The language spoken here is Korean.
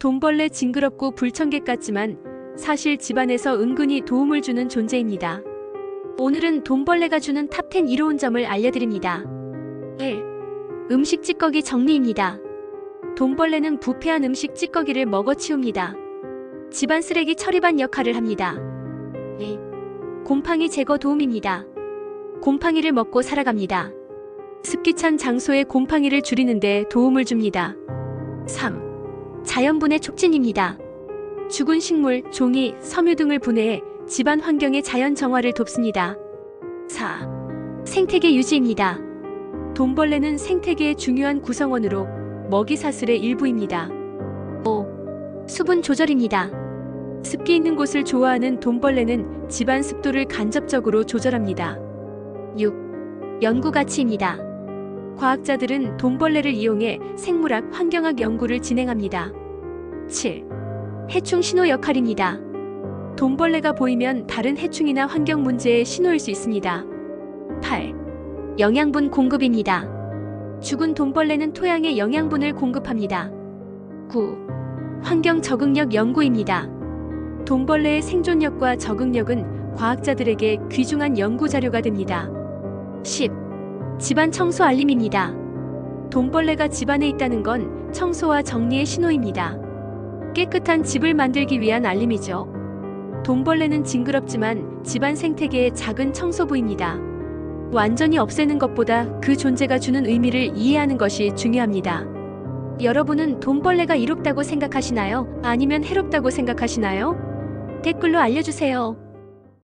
돈벌레 징그럽고 불청객 같지만 사실 집안에서 은근히 도움을 주는 존재입니다. 오늘은 돈벌레가 주는 탑10 이로운 점을 알려드립니다. 1. 음식 찌꺼기 정리입니다. 돈벌레는 부패한 음식 찌꺼기를 먹어치웁니다. 집안 쓰레기 처리반 역할을 합니다. 2. 곰팡이 제거 도움입니다. 곰팡이를 먹고 살아갑니다. 습기찬 장소에 곰팡이를 줄이는데 도움을 줍니다. 3. 자연분해 촉진입니다. 죽은 식물, 종이, 섬유 등을 분해해 집안 환경의 자연 정화를 돕습니다. 4. 생태계 유지입니다. 돈벌레는 생태계의 중요한 구성원으로 먹이 사슬의 일부입니다. 5. 수분 조절입니다. 습기 있는 곳을 좋아하는 돈벌레는 집안 습도를 간접적으로 조절합니다. 6. 연구 가치입니다. 과학자들은 돈벌레를 이용해 생물학, 환경학 연구를 진행합니다. 7. 해충 신호 역할입니다. 돈벌레가 보이면 다른 해충이나 환경 문제의 신호일 수 있습니다. 8. 영양분 공급입니다. 죽은 돈벌레는 토양에 영양분을 공급합니다. 9. 환경 적응력 연구입니다. 돈벌레의 생존력과 적응력은 과학자들에게 귀중한 연구 자료가 됩니다. 10. 집안 청소 알림입니다. 돈벌레가 집안에 있다는 건 청소와 정리의 신호입니다. 깨끗한 집을 만들기 위한 알림이죠. 돈벌레는 징그럽지만 집안 생태계의 작은 청소부입니다. 완전히 없애는 것보다 그 존재가 주는 의미를 이해하는 것이 중요합니다. 여러분은 돈벌레가 이롭다고 생각하시나요? 아니면 해롭다고 생각하시나요? 댓글로 알려주세요.